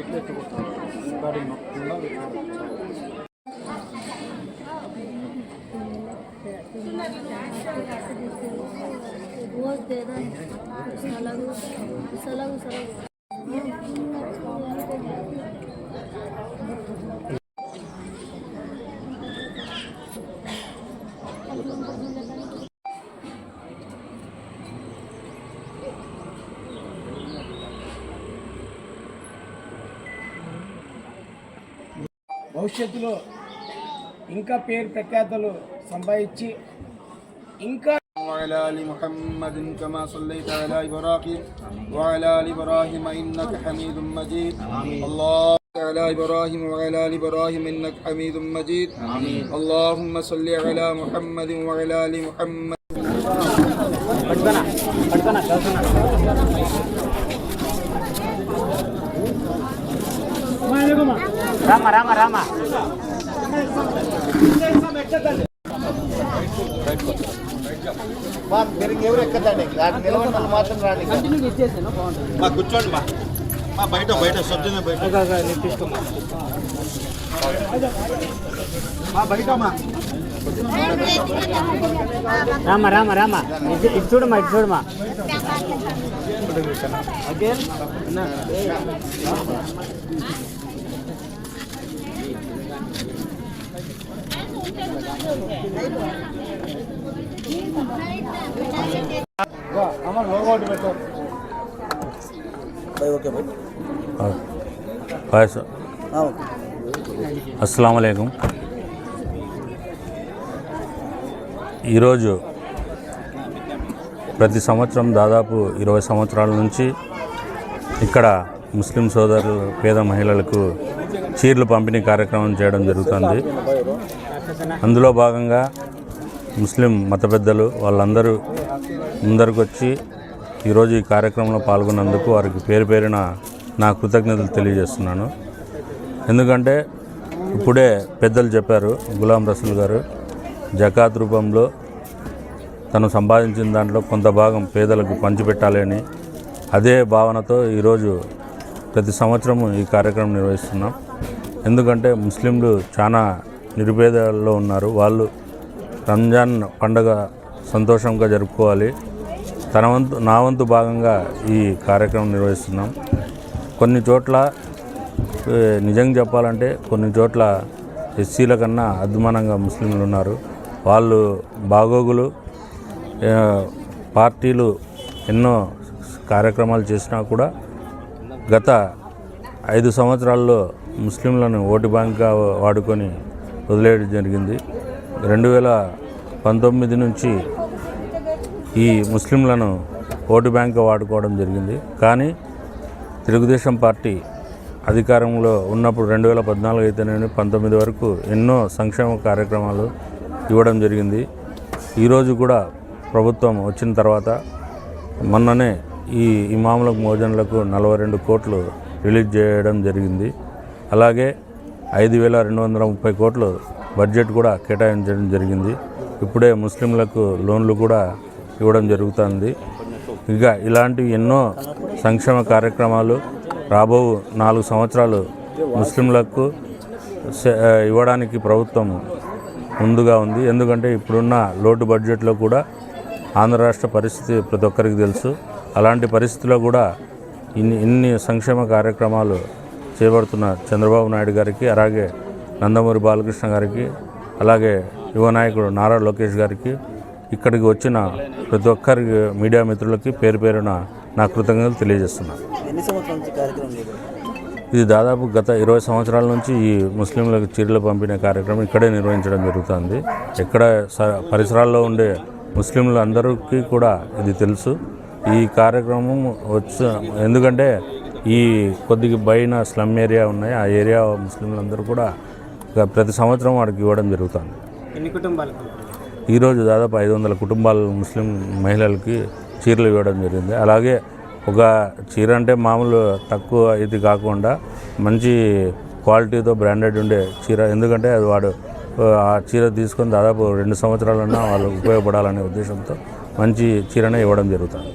Weight lift ಗಾಡಿ ತುಂಬ बहुत ज़्यादा सलाह सलाह सलाह Thank you. భవిష్యత్తులో ఇంకా పేరు ప్రఖ్యాతలు సంపాదించి ఇంకా وعلى آل محمد كما صليت على إبراهيم وعلى آل إبراهيم إنك حميد مجيد الله على إبراهيم وعلى آل إبراهيم إنك حميد مجيد اللهم صل على محمد وعلى آل محمد రామ రామ రామ. మీరు ఎవరు ఎక్కదండి వాళ్ళు మాత్రం రాండి మా కూర్చోండి మా. మా బయట బయట సబ్జెక్ట్ బయట. మా బయట మా. రామ రామ రామ. ఇటు ఇటు చూడమ్మా ఇటు చూడమ్మా అమ్మ అస్సలం అయికం ఈరోజు ప్రతి సంవత్సరం దాదాపు ఇరవై సంవత్సరాల నుంచి ఇక్కడ ముస్లిం సోదరులు పేద మహిళలకు చీరలు పంపిణీ కార్యక్రమం చేయడం జరుగుతుంది. అందులో భాగంగా ముస్లిం మత పెద్దలు వాళ్ళందరూ ముందరకు వచ్చి ఈరోజు ఈ కార్యక్రమంలో పాల్గొన్నందుకు వారికి పేరు పేరున నా కృతజ్ఞతలు తెలియజేస్తున్నాను. ఎందుకంటే ఇప్పుడే పెద్దలు చెప్పారు గులాం రసూల్ గారు జకాత్ రూపంలో తను సంపాదించిన దాంట్లో కొంత భాగం పేదలకు పంచిపెట్టాలి అని అదే భావనతో ఈరోజు ప్రతి సంవత్సరము ఈ కార్యక్రమం నిర్వహిస్తున్నాం. ఎందుకంటే ముస్లింలు చాలా నిరుపేదల్లో ఉన్నారు. వాళ్ళు రంజాన్ పండగ సంతోషంగా జరుపుకోవాలి. తన వంతు నా వంతు భాగంగా ఈ కార్యక్రమం నిర్వహిస్తున్నాం. కొన్ని చోట్ల నిజం నిజంగా చెప్పాలంటే కొన్ని చోట్ల ఎస్సీల కన్నా అద్మానంగా ముస్లింలు ఉన్నారు. వాళ్ళు బాగోగులు పార్టీలు ఎన్నో కార్యక్రమాలు చేసినా కూడా గత ఐదు సంవత్సరాల్లో ముస్లింలను ఓటు బ్యాంక్గా వాడుకొని వదిలేయడం జరిగింది. రెండు వేల పంతొమ్మిది నుంచి ఈ ముస్లింలను ఓటు బ్యాంక్గా వాడుకోవడం జరిగింది. కానీ తెలుగుదేశం పార్టీ అధికారంలో ఉన్నప్పుడు రెండు వేల పద్నాలుగు అయితేనేమి పంతొమ్మిది వరకు ఎన్నో సంక్షేమ కార్యక్రమాలు ఇవ్వడం జరిగింది. ఈరోజు కూడా ప్రభుత్వం వచ్చిన తర్వాత మొన్ననే ఈ ఇమాములకు మోజన్లకు నలభై రెండు కోట్లు రిలీజ్ చేయడం జరిగింది. అలాగే ఐదు వేల రెండు వందల ముప్పై కోట్లు బడ్జెట్ కూడా కేటాయించడం జరిగింది. ఇప్పుడే ముస్లింలకు లోన్లు కూడా ఇవ్వడం జరుగుతుంది. ఇంకా ఇలాంటి ఎన్నో సంక్షేమ కార్యక్రమాలు రాబో నాలుగు సంవత్సరాలు ముస్లింలకు ఇవ్వడానికి ప్రభుత్వం ముందుగా ఉంది. ఎందుకంటే ఇప్పుడున్న లోటు బడ్జెట్లో కూడా ఆంధ్ర రాష్ట్ర పరిస్థితి ప్రతి ఒక్కరికి తెలుసు. అలాంటి పరిస్థితిలో కూడా ఇన్ని ఇన్ని సంక్షేమ కార్యక్రమాలు చేపడుతున్న చంద్రబాబు నాయుడు గారికి అలాగే నందమూరి బాలకృష్ణ గారికి అలాగే యువ నాయకుడు నారా లోకేష్ గారికి ఇక్కడికి వచ్చిన ప్రతి ఒక్కరికి మీడియా మిత్రులకి పేరు పేరున నా కృతజ్ఞతలు తెలియజేస్తున్నాను ఇది? దాదాపు గత ఇరవై సంవత్సరాల నుంచి ఈ ముస్లింలకు చీరలు పంపిణీ కార్యక్రమం ఇక్కడే నిర్వహించడం జరుగుతుంది. ఎక్కడ స- పరిసరాల్లో ఉండే ముస్లింలు అందరికీ కూడా ఇది తెలుసు. ఈ కార్యక్రమం వచ్చి ఎందుకంటే ఈ కొద్దిగా బయట స్లమ్ ఏరియా ఉన్నాయి. ఆ ఏరియా ముస్లింలందరూ కూడా ప్రతి సంవత్సరం వాడికి ఇవ్వడం జరుగుతుంది. ఎన్ని కుటుంబాలకు ఈరోజు దాదాపు ఐదు వందల కుటుంబాలు ముస్లిం మహిళలకి చీరలు ఇవ్వడం జరిగింది. అలాగే ఒక చీర అంటే మామూలు తక్కువ ఇది కాకుండా మంచి క్వాలిటీతో బ్రాండెడ్ ఉండే చీర. ఎందుకంటే అది వాడు ఆ చీర తీసుకొని దాదాపు రెండు సంవత్సరాలన్నా వాళ్ళు ఉపయోగపడాలనే ఉద్దేశంతో మంచి చీరనే ఇవ్వడం జరుగుతుంది.